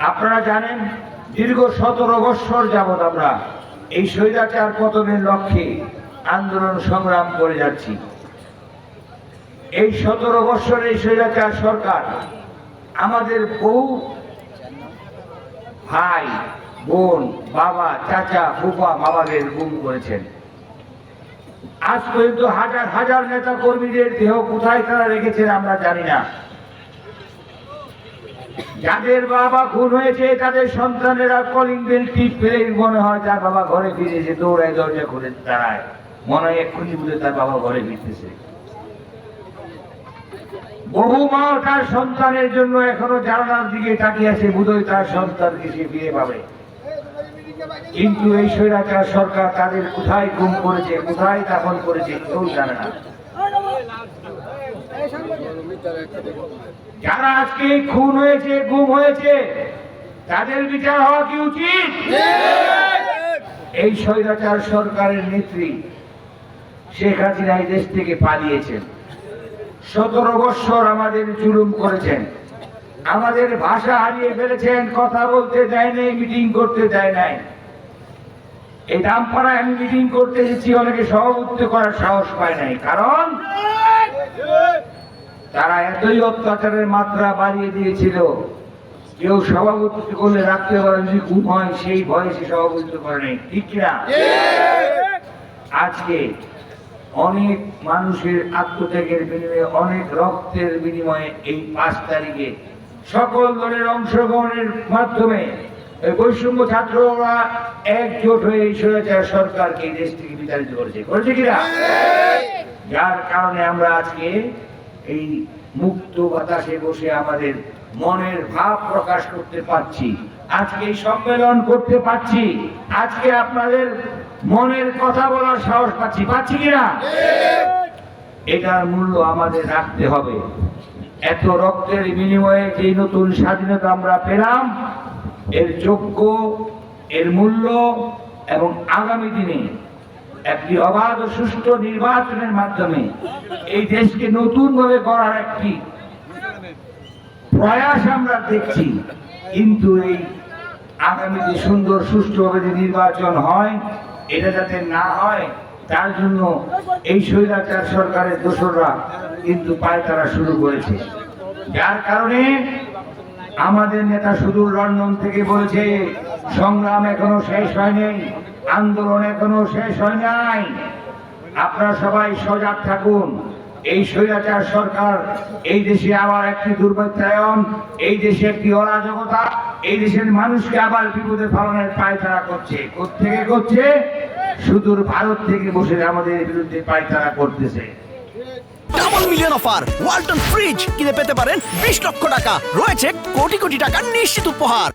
আপনারা জানেন, দীর্ঘ সতেরো বৎসর যাবৎ আমরা এই স্বৈরাচার পতনের লক্ষ্যে আন্দোলন সংগ্রাম করে যাচ্ছি। এই সতেরো বৎসর এই স্বৈরাচার সরকার আমাদের বহু ভাই, বোন, বাবা, চাচা, ফুফা, মামাদের গুম করেছেন। আজ পর্যন্ত হাজার হাজার নেতা কর্মীদের দেহ কোথায় তারা রেখেছেন আমরা জানি না। যাদের বাবা খুন হয়েছে, তাদের সন্তানেরা কলিং বেল টিপ ফেলে মনে হয় তার বাবা ঘরে ফিরেছে দৌড়ায় দরজা খুলে দাঁড়ায়। মনে হয় এক্ষুনি বুঝে তার বাবা ঘরে ফিরতেছে। বহু মা তার সন্তানের জন্য এখনও জানালার দিকে তাকিয়ে আছে বুধই তার সন্তানকে সে ফিরে পাবে। কিন্তু এই স্বৈরাচার সরকার তাদের কোথায় গুম করেছে, কোথায় দাফন করেছে কেউ জানে না। যারা আজকে খুন হয়েছে গুম হয়েছে তাদের বিচার হওয়া কি উচিত? এই স্বৈরাচার সরকারের নেত্রী শেখ হাসিনা এই দেশ থেকে পালিয়েছেন। সতেরো বৎসর আমাদের জুলুম করেছেন। আমাদের ভাষা হারিয়ে ফেলেছেন কথা বলতে দেয় নাই মিটিং করতে দেয় নাই। এই দামপাড়ায় আমি মিটিং করতে এসেছি অনেকে সভাপতিত্ব করার সাহস পায় নাই। কারণ তারা এতই অত্যাচারের মাত্রা বাড়িয়ে দিয়েছিল। কেউ সভাপতিত্ব করলে রাত্রেবেলা যদি ঘুম হয় সেই ভয়ে সে সভাপতিত্ব করে নেই। ঠিক কিনা? আজকে অনেক মানুষের আত্মত্যাগের বিনিময়ে অনেক রক্তের বিনিময়ে এই পাঁচ তারিখে সকল দলের অংশগ্রহণের মাধ্যমে বৈষম্য ছাত্ররা একজোট হয়ে এই স্বৈরাচার সরকারকে দেশ থেকে বিতাড়িত করেছে। করেছে কিনা? যার কারণে আমরা আজকে এই মুক্ত বাতাসে বসে আমাদের মনের ভাব প্রকাশ করতে পারছি। আজকে সম্মেলন করতে পারছি। আজকে আপনাদের মনের কথা বলার সাহস পাচ্ছি। পাচ্ছি কিনা? এটার মূল্য আমাদের রাখতে হবে। এত রক্তের বিনিময়ে যে নতুন স্বাধীনতা আমরা পেলাম, এর যোগ্য, এর মূল্য এবং আগামী দিনে একটি অবাধ ও সুষ্ঠু নির্বাচনের মাধ্যমে এই দেশকে নতুন ভাবে গড়ার একটি প্রয়াস আমরা দেখছি। কিন্তু এই আগামী যে সুন্দর, সুষ্ঠুভাবে যে নির্বাচন হয়, এটা যাতে না হয়, তার জন্য এই স্বৈরাচার সরকারের দোসররা কিন্তু পায়তারা শুরু করেছে। যার কারণে আমাদের নেতা সুদূর লন্ডন থেকে বলেছে, সংগ্রাম এখনও শেষ হয়নি। আন্দোলন এখনও শেষ হয় নাই। আপনারা সবাই সজাগ থাকুন। এই স্বৈরাচার সরকার এই দেশে আবার একটি দুর্বৃত্তায়ন এই দেশে একটি অরাজকতা এই দেশের মানুষকে আবার বিপদে ফেলানোর পায়তারা করছে। কোথেকে করছে? সুদূর ভারত থেকে বসে আমাদের বিরুদ্ধে পায়তারা করতেছে। Double million offer Walton fridge কিনে পেতে পারেন বিশ লক্ষ টাকা। রয়েছে কোটি কোটি টাকার নিশ্চিত উপহার।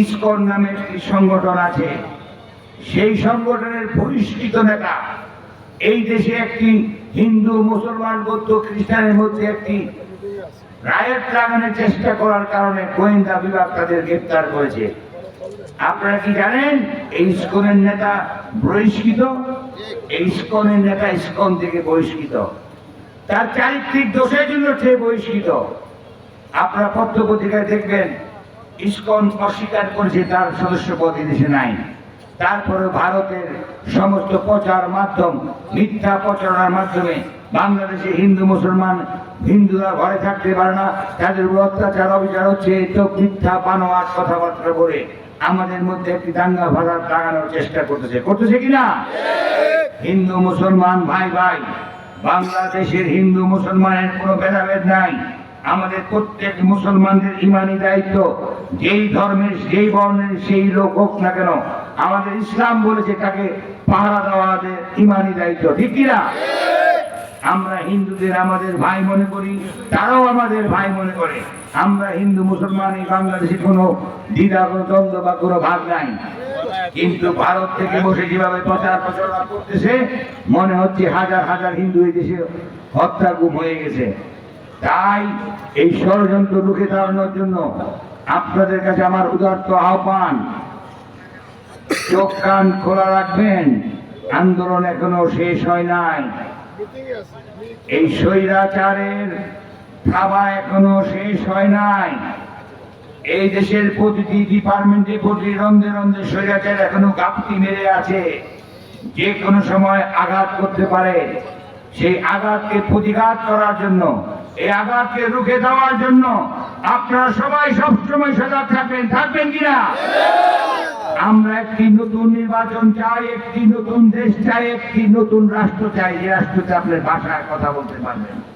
ইসকন নামে একটি সংগঠন আছে। সেই সংগঠনের বহিষ্কৃত নেতা। এই দেশে একটি হিন্দু, মুসলমান, বৌদ্ধ, খ্রিস্টানের মধ্যে একটি রায়ত লাগানোর চেষ্টা করার কারণে গোয়েন্দা বিভাগ তাদের গ্রেপ্তার করেছে। আপনারা কি জানেন, এই ইস্কনের নেতা বহিষ্কৃত? এই ইস্কনের নেতা ইস্কন থেকে বহিষ্কৃত। তার চারিত্রিক দোষের জন্য সে বহিষ্কৃত। আপনারা পত্র পত্রিকায় দেখবেন, ইসকন অস্বীকার করেছে তার সদস্য পদ দেশে নাই। তারপরে ভারতের সমস্ত প্রচার মাধ্যম, মিথ্যা প্রচারণার মাধ্যমে বাংলাদেশে হিন্দু, মুসলমান, হিন্দুরা ঘরে থাকতে পারে না। তাদের উপর অত্যাচার, অবিচার হচ্ছে তো মিথ্যা বানোয়ার কথাবার্তা করে আমাদের মধ্যে একটি দাঙ্গা ভাষা লাগানোর চেষ্টা করতেছে। করতেছে কিনা হিন্দু, মুসলমান, ভাই ভাই, বাংলাদেশের হিন্দু, মুসলমানের কোনো ভেদাভেদ নাই। আমাদের প্রত্যেক মুসলমানদের ইমানি দায়িত্ব, যেই ধর্মের, যেই বর্ণের, সেই লোক হোক না কেন আমাদের ইসলাম বলেছে তাকে পাহারা দেওয়া ইমানি দায়িত্ব, ঠিক কিনা আমরা হিন্দুদের আমাদের ভাই মনে করি, তারাও আমাদের ভাই মনে করে। আমরা হিন্দু, মুসলমান, এই বাংলাদেশে কোনো দ্বিধা কোনো দ্বন্দ্ব বা কোনো ভাগ নাই। কিন্তু ভারত থেকে বসে যেভাবে প্রচার প্রচারণা করতেছে, মনে হচ্ছে হাজার হাজার হিন্দু এই দেশে হত্যা গুম হয়ে গেছে। তাই এই ষড়যন্ত্র রুখে দাঁড়ানোর জন্য আপনাদের কাছে আমার উদার্ত আহ্বান চোখ কান খোলা রাখবেন। আন্দোলন এখনও শেষ হয় নাই। এই স্বৈরাচারের থাবা এখনও শেষ হয় নাই। এই দেশের প্রতিটি ডিপার্টমেন্টে প্রতিটি রন্ধে রন্ধে স্বৈরাচার এখনও গাপটি মেরে আছে। যে কোনো সময় আঘাত করতে পারে। সেই আঘাতকে প্রতিঘাত করার জন্য, এই আঘাতকে রুখে দেওয়ার জন্য আপনারা সবাই সবসময় সজাগ থাকবেন। থাকবেন কিনা? আমরা একটি নতুন নির্বাচন চাই, একটি নতুন দেশ চাই, একটি নতুন রাষ্ট্র চাই। রাষ্ট্র রাষ্ট্রতে আপনার ভাষায় কথা বলতে পারবেন।